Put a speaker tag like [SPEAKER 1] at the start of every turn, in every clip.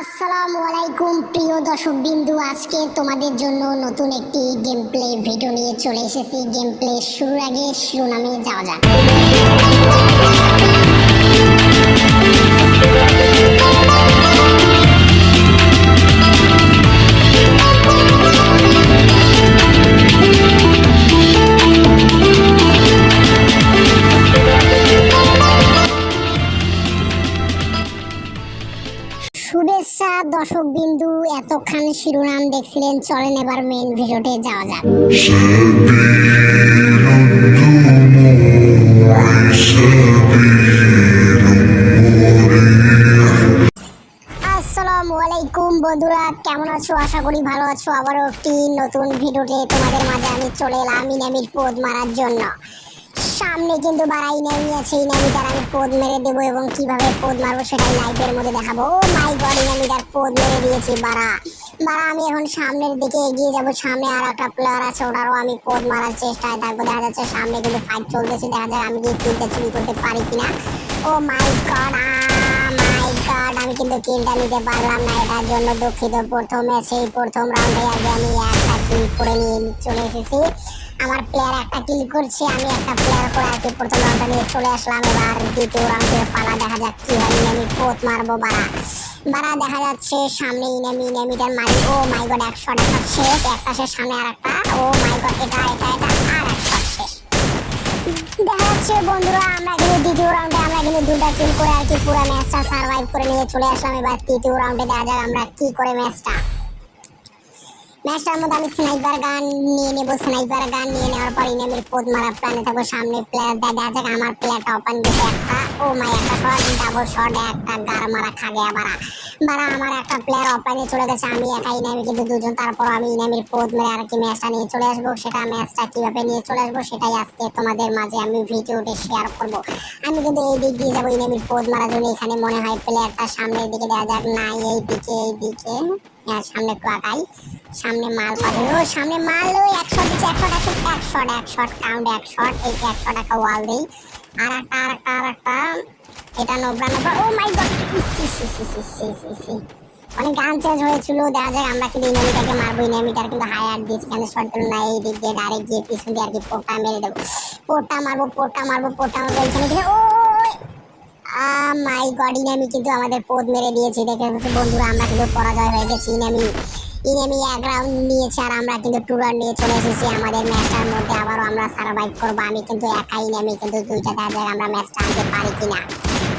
[SPEAKER 1] আসসালামু আলাইকুম, প্রিয় দর্শক বিন্দু আজকে তোমাদের জন্য নতুন একটি গেম প্লে ভিডিও নিয়ে চলে এসেছি। গেম প্লে শুরুর আগে শিরোনামে যাওয়া যাক। দর্শক বিন্দু, এতক্ষণ শিরোনাম দেখছিলেন চলেন এবার মেন ভিডিওতে যাওয়া যাক। বন্ধুরা, কেমন আছো? আশা করি ভালো আছো। আবারও একটি নতুন ভিডিওতে তোমাদের মাঝে আমি চলে এলাম ইনামির পোদ মারার জন্য। সামনে কিন্তু বাড়া ইনামি আছে ইনামিটার আমি পোদ মেরে দেবো এবং কীভাবে পোদ মারবো সেটাই লাইভের মধ্যে দেখাবো। ও মাই গড ইনামিটার পোদ মেরে দিয়েছি, বাড়া। বাড়া, আমি এখন সামনের দিকে এগিয়ে যাব। সামনে আর একটা প্লেয়ার আছে ওটারও আমি পোদ মারার চেষ্টায় থাকব। দেখা যাচ্ছে সামনে কিন্তু ফাইট চলতেছে। দেখা যায় আমি কি কিলটা চুরি করতে পারি কিনা। ও মাই গড মাই গড আমি কিন্তু কিলটা নিতে পারলাম না। এটার জন্য দুঃখিত। প্রথমে, সেই প্রথম রাউন্ডে আগে আমি একটা কিল করে নিয়ে চলে এসেছি। আমার প্লেয়ার একটা কিল করছে, আমি একটা প্লেয়ার করে আর কি প্রথম রাউন্ডটা নিয়ে চলে আসলাম। এবার দ্বিতীয় রাউন্ডের পালা দেখা যাক কি হয় ইনামি পোত মারবো বাড়া। বাড়া দেখা যাচ্ছে সামনে ইনামি ইনামিটার মারি। ও মাই গড এক শট একটা শেষ। একটা শেষ, সামনে আর একটা ও মাই গড এটা এটা এটা, আর এক শট শেষ। দেখা যাচ্ছে বন্ধুরা, আমরা কিন্তু দ্বিতীয় রাউন্ডে আমরা কিন্তু দুটা কিল করে আর কি পুরো ম্যাচটা সার্ভাইভ করে নিয়ে চলে আসলাম। এবার তৃতীয় রাউন্ডে দেখা যাক আমরা কি করে ম্যাচটা ম্যাচটার মধ্যে আমি স্নাইপার গান নিয়ে নেব স্নাইপার গান নিয়ে নেওয়ার পর ইনামির পোদ মারা প্ল্যানে থাকব। সামনে প্লেয়ার দেখা যাক আমার প্লেয়ারটা ওপেন দিতে একটা। ও মাই একটা শট ডাবল শট একটা গার মারা খাগে বাড়া। বাড়া, আমার একটা প্লেয়ার ওপেনে চলে গেছে, আমি একা ইনামি কিন্তু দুজন, তারপর আমি ইনামির পোদ মেরে আর কি ম্যাচটা নিয়ে চলে আসব। সেটা ম্যাচটা কীভাবে নিয়ে চলে আসব, সেটাই আজকে তোমাদের মাঝে আমি ভিডিওতে শেয়ার করব। আমি কিন্তু এই দিক দিয়ে যাব ইনামির পোদ মারার জন্য। এখানে মনে হয় প্লেয়ারটা সামনের দিকে দেখা যাক না এই দিকে এই দিকে সামনে একটু আগাই সামনে মাল পাবে ও, সামনে মাল, ওই একশো দিচ্ছে একশো একশো এক শট এক শট কাউন্ট এক শট এই একশো টাকা ওয়াল দিই। আর একটা আর একটা আর একটা, এটা নোবরা নোবরা, ও মাই গড অনেক গান চেঞ্জ হয়েছিল, দেখা যায় আমরা কিন্তু ইনামিটাকে মারবো, ইনামিটার কিন্তু হায়ার দিয়েছি, কেন শট দিল না এই দিক দিয়ে ডাইরেক্ট গিয়ে পিছন দিয়ে আর কি পোটা মেরে দেবো। পোটা মারবো পোটা মারবো পোটা মারবো ও মাই গড ইনামি কিন্তু আমাদের পোদ মেরে দিয়েছে। দেখে বন্ধুরা, আমরা কিন্তু পরাজয় হয়ে গেছি ইনামি। ইনামি এক রাউন্ড নিয়েছে আর আমরা কিন্তু টু রাউন্ড নিয়ে চলে এসেছি। আমাদের ম্যাচটার মধ্যে আবারও আমরা সার্ভাইভ করব। আমি কিন্তু একাই ইনামি, কিন্তু দুইটা দেখা আমরা ম্যাচটা আনতে পারি কিনা।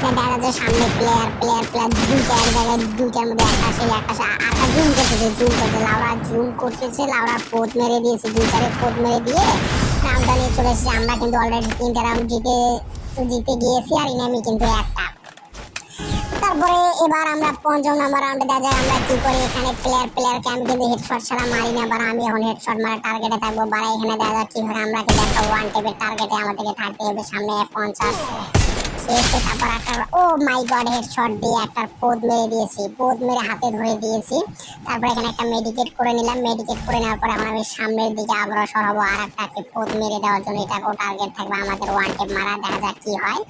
[SPEAKER 1] দেখা যাচ্ছে সামনে প্লেয়ার প্লেয়ার প্লেয়ার দুইটা এক জায়গায়, দুইটার মধ্যে একটা সেই একটা আটা জুম করতেছে জুম করতে লাউরা জুম করতেছে, লাউরা পোদ মেরে দিয়েছে, দুইটারে পোদ মেরে দিয়ে রাউন্ডটা নিয়ে চলে এসেছি। আমরা কিন্তু অলরেডি তিনটা রাউন্ড জিতে জিতে গিয়েছি আর ইনামি কিন্তু একটা। তারপরে এবার আমরা পঞ্চম নাম্বার রাউন্ডে দেখা যায় আমরা কি করি? এখানে প্লেয়ার প্লেয়ারকে আমি কিন্তু হেডশট ছাড়া মারি না বারা আমি এখন হেডশট মারা টার্গেটে থাকব। বারা এখানে দেখা যায় কি হয় আমরা কিন্তু একটা ওয়ান টেপের টার্গেটে আমাদেরকে থাকতে হবে। সামনে পঞ্চাশ শেষে তারপর একটা ও মাই গড হেডশট দিয়ে একটা পোদ মেরে দিয়েছি পোদ মেরে হাতে ধরে দিয়েছি। তারপর এখানে একটা মেডিকেট করে নিলাম মেডিকেট করে নেওয়ার পরে এখন আমি সামনের দিকে অগ্রসর হব আর একটা পোদ মেরে দেওয়ার জন্য। এটাকেও টার্গেট থাকবে আমাদের ওয়ান টেপ মারা, দেখা যাক কি হয়।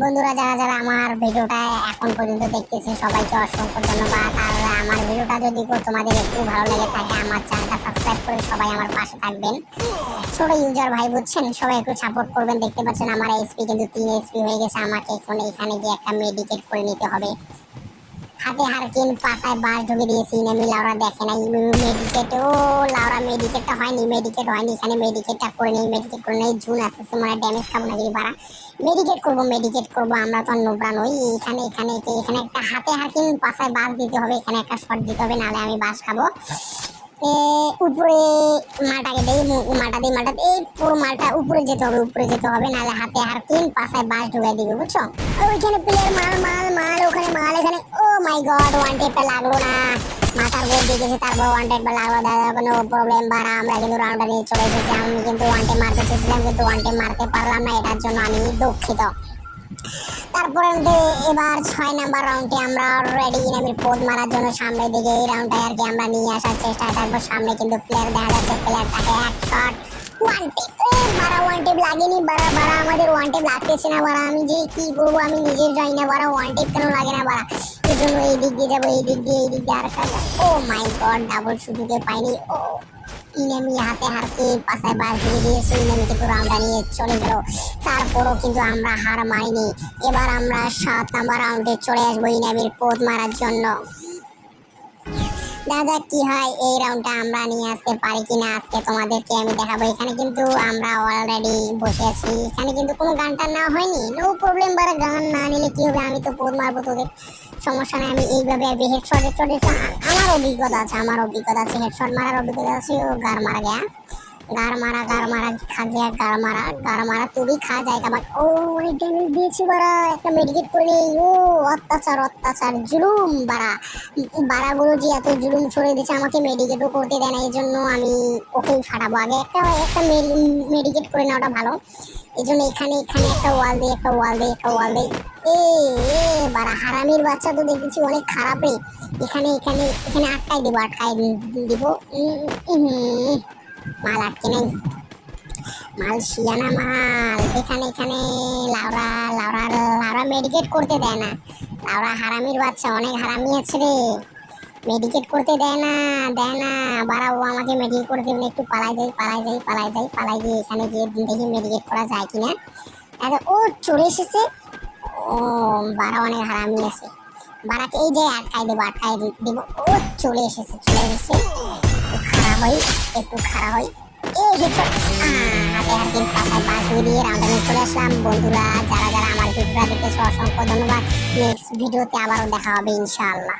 [SPEAKER 1] বন্ধুরা, যারা যারা আমার ভিডিওটা এখন পর্যন্ত দেখতেছে সবাইকে অসংখ্য ধন্যবাদ। আর আমার ভিডিওটা যদি তোমাদের একটু ভালো লেগে থাকে, আমার চ্যানেলটা করে সবাই আমার পাশে থাকবেন। ছোট ইউজার ভাই বুঝছেন, সবাই একটু সাপোর্ট করবেন। দেখতে পাচ্ছেন আমার এসপি কিন্তু তিন এসপি হয়ে গেছে। আমাকে এখন এখানে গিয়ে একটা মেডিকেট করে নিতে হবে। হাতে হারকিন পাশায় বাস ঢুকে দিয়েছি। ইনামি লাউরা দেখে না মেডিকেট ও লাউরা মেডিকেটটা হয়নি মেডিকেট হয়নি। এখানে মেডিকেটটা করে নেই মেডিকেট করে নেই। জুন আসতেছে মানে ড্যামেজ খাব নাকি বাড়া। মেডিকেট করব মেডিকেট করব। আমরা তো নোবরা নই। এখানে এখানে এখানে একটা হাতে হারকিন পাশায় বাস দিতে হবে। এখানে একটা শট দিতে হবে, নাহলে আমি বাস খাব। উপরে মালটাকে দেই মালটা দিই, মালটা এই পুরো মালটা উপরে যেতে হবে, উপরে যেতে হবে, নাহলে হাতে হার তিন পাশায় বাস ঢুকাই দিবে, বুঝছ? আর ওইখানে প্লেয়ার মাল মাল মাল, ওখানে মাল, এখানে ও মাই গড ওয়ান টেপটা লাগল না। মাথার গোল দিয়ে গেছে, তারপর ওয়ান টেপটা লাগল, দাদা, কোনো প্রবলেম বাড়া আমরা কিন্তু রাউন্ডটা নিয়ে চলে এসেছি, আমি কিন্তু ওয়ান টেপ মারতে চেয়েছিলাম, কিন্তু ওয়ান টেপ মারতে পারলাম না, এটার জন্য আমি দুঃখিত। তারপরে এবার ছয় নাম্বার রাউন্ডে আমরা রেডি ইনামির পোদ মারার জন্য সামনের দিকে এই রাউন্ডটা আর কি আমরা নিয়ে আসার চেষ্টা থাকব। সামনে কিন্তু প্লেয়ার দেখা যাচ্ছে প্লেয়ারটাকে এক শট ওয়ান বারা ওয়ান লাগেনি, বারা বারা, আমাদের ওয়ান টেপ লাগতেছে না, বারা। আমি যে কি করব, আমি নিজের জানি না, বারা ওয়ান টেপ কেন লাগে না, বারা? এজন্য এই দিক দিয়ে যাব, এই দিক দিয়ে, এই দিক দিয়ে আর ও মাই গড ডাবল সুযোগে পাইনি। ও। ইনামি হাতে হাতে পাশায় বাস দিয়ে দিয়েছে ইনামি কিন্তু রাউন্ডটা নিয়ে চলে গেল। তারপরও কিন্তু আমরা হার মারিনি এবার আমরা সাত নাম্বার রাউন্ডে চলে আসব ইনামির পোদ মারার জন্য। দাদা, কি হয়? এই রাউন্ডটা আমরা নিয়ে আসতে পারি কিনা আজকে তোমাদেরকে আমি দেখাবো। এখানে কিন্তু আমরা অলরেডি বসে আছি। এখানে কিন্তু কোনো গানটা না হয়নি। নো প্রবলেম বারা গান না নিলে কি হবে? আমি তো পোদ মারবো তোদের। সমস্যা নেই, আমি এইভাবে হেডশট হেডশট আমার অভিজ্ঞতা আছে, আমার অভিজ্ঞতা আছে, হেডশট মারার অভিজ্ঞতা আছে, ও গার মারা গেয়া। গার মারা গার মারা, খা গিয়া গার মারা গার মারা, তুই খা যায় আবার ও ড্যামেজ দিয়েছি বারা একটা মেডিকেট করে নেই ও অত্যাচার অত্যাচার, জুলুম বারা বারাগুলো যে এত জুলুম ছড়িয়ে দিয়েছে, আমাকে মেডিকেটও করতে দেয় না এই জন্য আমি ওকেই ফাটাবো। আগে একটা একটা মেডিকেট করে নেওয়াটা ভালো। এখানে এখানে একটা ওয়াল একটা ওয়াল একটা ওয়াল হারামির বাচ্চা তো দেখেছি অনেক খারাপ রে। এখানে এখানে এখানে দিব মাল আটকে মাল মাল। এখানে এখানে, লাউরা মেডিকেট করতে দেয় না। লাউরা হারামির বাচ্চা, অনেক হারামি আছে রে। মেডিকেট করতে দেয় না দেয় না। বাড়া ও আমাকে মেডিকেট করে দেবেন একটু পালাই যাই পালাই যাই পালাই যাই, পালাই গিয়ে এখানে গিয়ে দেখি মেডিকেট করা যায় কিনা। আচ্ছা ও চলে এসেছে। ও বাড়া অনেক হারামি আছে। বাড়াকে এই যে আটকাই দেবো আটকাই দেবো। ও চলে এসেছে চলে এসেছে। খারাপ হই, একটু খারাপ হই। বন্ধুরা, যারা যারা আমার ভিডিওটা দেখতেছো, অসংখ্য ধন্যবাদ। নেক্সট ভিডিওতে আবারও দেখা হবে, ইনশাআল্লাহ।